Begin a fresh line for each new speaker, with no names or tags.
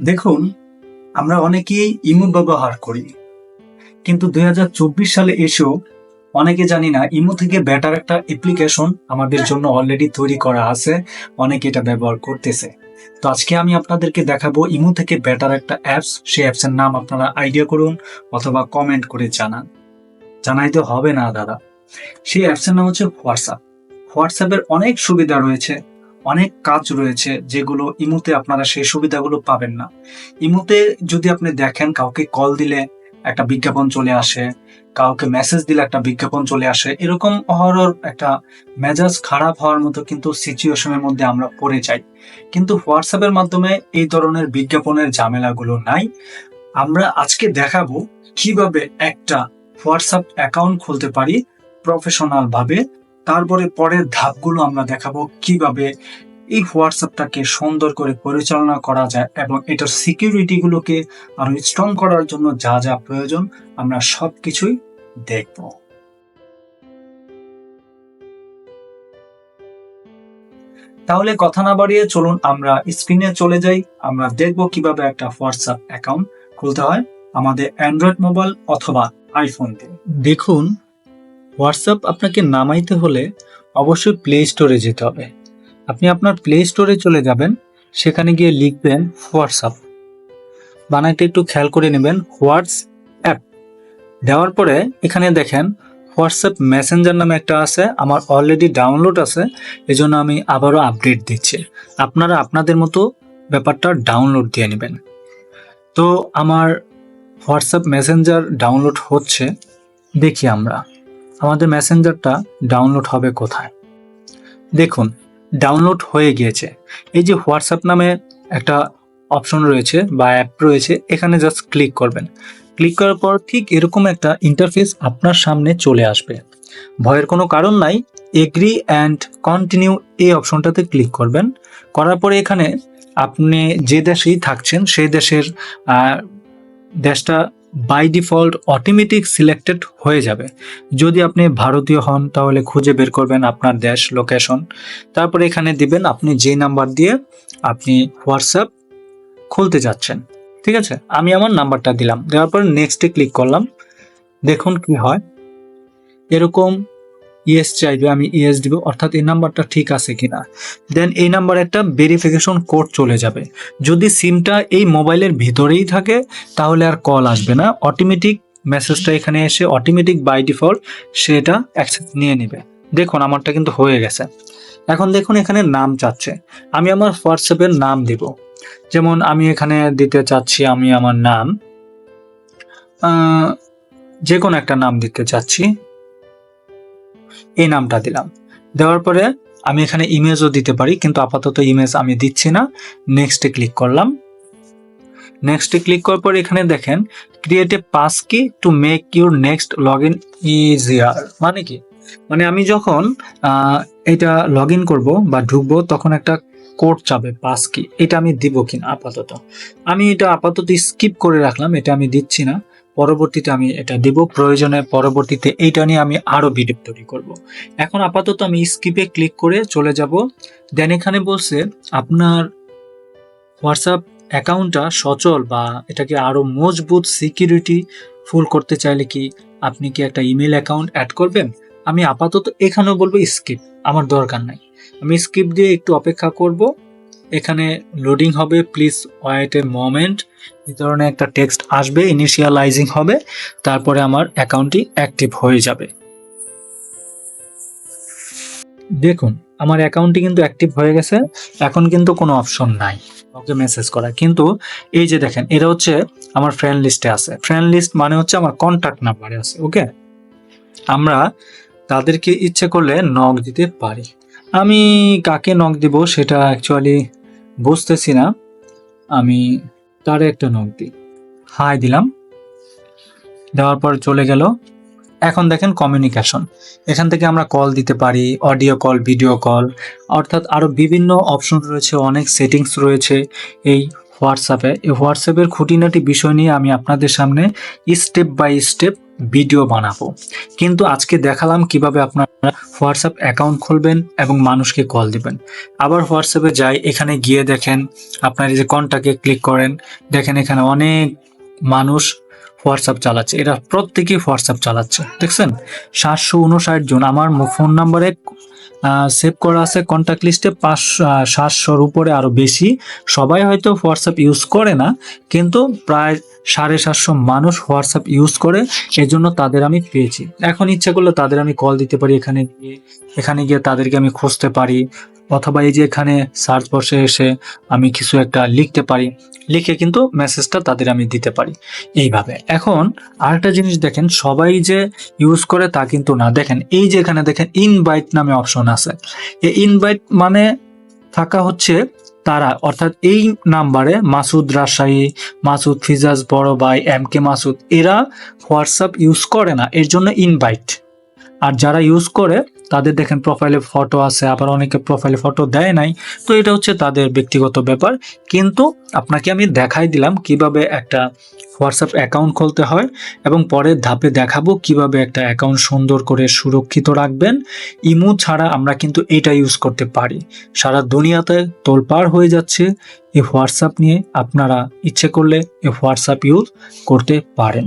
দেখুন, আমরা অনেকেই ইমো ব্যবহার করি, কিন্তু দু হাজার চব্বিশ সালে এসেও অনেকে জানি না, ইমো থেকে বেটার একটা অ্যাপ্লিকেশন আমাদের জন্য অলরেডি তৈরি করা আছে, অনেকে এটা ব্যবহার করতেছে। তো আজকে আমি আপনাদেরকে দেখাবো ইমো থেকে বেটার একটা অ্যাপস সেই অ্যাপসের নাম আপনারা আইডিয়া করুন অথবা কমেন্ট করে জানান। জানাইতে হবে না, দাদা। সেই অ্যাপসের নাম হচ্ছে হোয়াটসঅ্যাপ হোয়াটসঅ্যাপের অনেক সুবিধা রয়েছে। অনেক কাজ রয়েছে যেগুলো ইমুতে আপনারা সেই সুবিধাগুলো পাবেন না। ইমুতে যদি আপনি দেখেন কাউকে কল দিলে একটা বিজ্ঞাপন চলে আসে, কাউকে মেসেজ দিলে একটা বিজ্ঞাপন চলে আসে, এরকম অহরর একটা মেজাজ খারাপ হওয়ার মতো কিন্তু সিচুয়েশনের মধ্যে আমরা পড়ে যাই। কিন্তু হোয়াটসঅ্যাপের মাধ্যমে এই ধরনের বিজ্ঞাপনের ঝামেলাগুলো নাই। আমরা আজকে দেখাবো কীভাবে একটা হোয়াটসঅ্যাপ অ্যাকাউন্ট খুলতে পারি প্রফেশনাল ভাবে। তারপরে পরের ধাপগুলো আমরা দেখাবো কীভাবে এই হোয়াটসঅ্যাপটাকে সুন্দর করে পরিচালনা করা যায় এবং এটার সিকিউরিটি গুলোকে আরও স্ট্রং করার জন্য যা যা প্রয়োজন আমরা সবকিছুই দেখব। তাহলে কথা না বাড়িয়ে চলুন আমরা স্ক্রিনে চলে যাই। আমরা দেখব কীভাবে একটা হোয়াটসঅ্যাপ অ্যাকাউন্ট খুলতে হয় আমাদের অ্যান্ড্রয়েড মোবাইল অথবা আইফোন দিয়ে দেখুন হোয়াটসঅ্যাপ আপনাকে নামাইতে হলে অবশ্যই প্লে স্টোরে যেতে হবে। আপনি আপনার প্লে স্টোরে চলে যাবেন, সেখানে গিয়ে লিখবেন হোয়াটসঅ্যাপ। বানাইতে একটু খেয়াল করে নেবেন হোয়াটস অ্যাপ। দেওয়ার পরে এখানে দেখেন হোয়াটসঅ্যাপ মেসেঞ্জার নামে একটা আছে, আমার অলরেডি ডাউনলোড আছে, এজন্য আমি আবারও আপডেট দিচ্ছি। আপনারা আপনাদের মতো ব্যাপারটা ডাউনলোড দিয়ে নেবেন। তো আমার হোয়াটসঅ্যাপ মেসেঞ্জার ডাউনলোড হচ্ছে, দেখি আমরা। আমাদের মেসেঞ্জারটা ডাউনলোড হবে কোথায়? দেখুন ডাউনলোড হয়ে গিয়েছে। এই যে হোয়াটসঅ্যাপ নামে একটা অপশন রয়েছে বা অ্যাপ রয়েছে, এখানে জাস্ট ক্লিক করবেন। ক্লিক করার পর ঠিক এরকম একটা ইন্টারফেস আপনার সামনে চলে আসবে। ভয়ের কোনো কারণ নাই এগ্রি অ্যান্ড কন্টিনিউ এই অপশনটাতে ক্লিক করবেন। করার পরে এখানে আপনি যে দেশেই থাকছেন, সেই দেশের দেশটা বাই ডিফল্ট অটোমেটিক সিলেক্টেড হয়ে যাবে। যদি আপনি ভারতীয় হন, তাহলে খুঁজে বের করবেন আপনার দেশ লোকেশন তারপর এখানে দিবেন আপনি যে নাম্বার দিয়ে আপনি হোয়াটসঅ্যাপ খুলতে যাচ্ছেন। ঠিক আছে? আমি আমার নাম্বারটা দিলাম। দেওয়ার পর নেক্সটে ক্লিক করলাম। দেখুন কি হয়। এরকম ইয়েস চাইবে, আমি ইয়েস দিব, অর্থাৎ এই নাম্বারটা ঠিক আছে কিনা। দেন এই নাম্বারে একটা ভেরিফিকেশন কোড চলে যাবে। যদি সিমটা এই মোবাইলের ভিতরেই থাকে, তাহলে আর কল আসবে না। অটোমেটিক মেসেজটা এখানে এসে অটোমেটিক বাই ডিফল্ট সেটা অ্যাক্সেস নিয়ে নেবে। দেখুন, আমারটা কিন্তু হয়ে গেছে। এখন দেখুন, এখানে নাম চাচ্ছে। আমি আমার হোয়াটসঅ্যাপের নাম দিব। যেমন, আমি এখানে দিতে চাচ্ছি, আমি আমার নাম। যে কোনো একটা নাম দিতে চাচ্ছি। এই নামটা দিলাম। দেওয়ার পরে আমি এখানে ইমেজও দিতে পারি, কিন্তু আপাতত ইমেজ আমি দিচ্ছি না। নেক্সটে ক্লিক করলাম। নেক্সটে ক্লিক করার পর এখানে দেখেন create a pass key to make your next log in easier মানে কি? মানে আমি যখন এটা লগ ইন করব বা ঢুকবো, তখন একটা কোড চাবে পাস কি এটা আমি দিব কিনা আপাতত? আমি এটা আপাতত স্কিপ করে রাখলাম, এটা আমি দিচ্ছি না। পরবর্তীতে আমি এটা দিব। প্রয়োজনে পরবর্তীতে এইটা নিয়ে আমি আরও ভিডিও তৈরি করব। এখন আপাতত আমি স্কিপে ক্লিক করে চলে যাব। দেন এখানে বলছে, আপনার হোয়াটসঅ্যাপ অ্যাকাউন্টটা সচল বা এটাকে আরও মজবুত সিকিউরিটি ফুল করতে চাইলে কি আপনি কি একটা ইমেল অ্যাকাউন্ট অ্যাড করবেন? আমি আপাতত এখানেও বলব স্কিপ আমার দরকার নাই। আমি স্কিপ দিয়ে একটু অপেক্ষা করব। এখানে লোডিং হবে প্লিজ ওয়েট এ মোমেন্ট এই ধরনের একটা টেক্সট আসবে ইনিশিয়ালাইজিং হবে, তারপরে আমার অ্যাকাউন্টটি অ্যাক্টিভ হয়ে যাবে। দেখুন, আমার অ্যাকাউন্টটি কিন্তু অ্যাক্টিভ হয়ে গেছে, এখন কিন্তু কোনো অপশন নাই। ওকে মেসেজ করা। কিন্তু এই যে দেখেন, এটা হচ্ছে আমার ফ্রেন্ড লিস্টে আছে। ফ্রেন্ড লিস্ট মানে হচ্ছে আমার কন্ট্যাক্ট নাম্বারে আছে ওকে আমরা তাদেরকে ইচ্ছে করলে নক দিতে পারি। আমি কাকে নক দিব সেটা অ্যাকচুয়ালি বুঝতেছি না। আমি তার একটা নখ দিই। হাই দিলাম। দেওয়ার পর চলে গেল। এখন দেখেন কমিউনিকেশন এখান থেকে আমরা কল দিতে পারি অডিও কল ভিডিও কল অর্থাৎ আরও বিভিন্ন অপশন রয়েছে, অনেক সেটিংস রয়েছে। এই হোয়াটসঅ্যাপে। এই হোয়াটসঅ্যাপের খুঁটিনাটি বিষয় নিয়ে আমি আপনাদের সামনে স্টেপ বাই স্টেপ ভিডিও বানাবো। কিন্তু আজকে দেখালাম কীভাবে আপনারা হোয়াটসঅ্যাপ অ্যাকাউন্ট খুলবেন এবং মানুষকে কল দিবেন। আবার হোয়াটসঅ্যাপে যাই, এখানে গিয়ে দেখেন আপনার এই যে কন্টাক্টে ক্লিক করেন, দেখেন এখানে অনেক মানুষ হোয়াটসঅ্যাপ চালাচ্ছে। এরা প্রত্যেকেই হোয়াটসঅ্যাপ চালাচ্ছে, দেখছেন? সাতশো উনষাট জন। আমার ফোন নাম্বারে সেভ করা আছে কন্ট্যাক্ট লিস্টে পাঁচ সাতশোর উপরে আরও বেশি। সবাই হয়তো হোয়াটসঅ্যাপ ইউজ করে না, কিন্তু প্রায় সাড়ে সাতশো মানুষ হোয়াটসঅ্যাপ ইউজ করে, এজন্য তাদের আমি পেয়েছি। এখন ইচ্ছা করলে তাদের আমি কল দিতে পারি এখানে গিয়ে এখানে গিয়ে তাদেরকে আমি খুঁজতে পারি। অথবা এই যে এখানে সার্চ বসে এসে আমি কিছু একটা লিখতে পারি, লিখে কিন্তু মেসেজটা তাদের আমি দিতে পারি। এইভাবে। এখন আরেকটা জিনিস দেখেন, সবাই যে ইউজ করে তা কিন্তু না। দেখেন, এই যে এখানে দেখেন ইনভাইট নামে অপশন আছে। এই ইনভাইট মানে থাকা হচ্ছে তারা, অর্থাৎ এই নাম্বারে মাসুদ রাজশাহী, মাসুদ ফিজাজ বড় ভাই, এম কে মাসুদ, এরা হোয়াটসঅ্যাপ ইউজ করে না। এর জন্য ইনভাইট আর যারা ইউজ করে তাদের দেখেন প্রোফাইলে ফটো আছে, আবার অনেকে প্রোফাইলে ফটো দেয় নাই। তো এটা হচ্ছে তাদের ব্যক্তিগত ব্যাপার। কিন্তু আপনাকে আমি দেখাই দিলাম কীভাবে একটা হোয়াটসঅ্যাপ অ্যাকাউন্ট খুলতে হয় এবং পরের ধাপে দেখাবো কীভাবে একটা অ্যাকাউন্ট সুন্দর করে সুরক্ষিত রাখবেন। ইমো ছাড়া আমরা কিন্তু এটা ইউজ করতে পারি। সারা দুনিয়াতে তোলপাড় হয়ে যাচ্ছে। এই হোয়াটসঅ্যাপ নিয়ে আপনারা ইচ্ছে করলে এই হোয়াটসঅ্যাপ ইউজ করতে পারেন।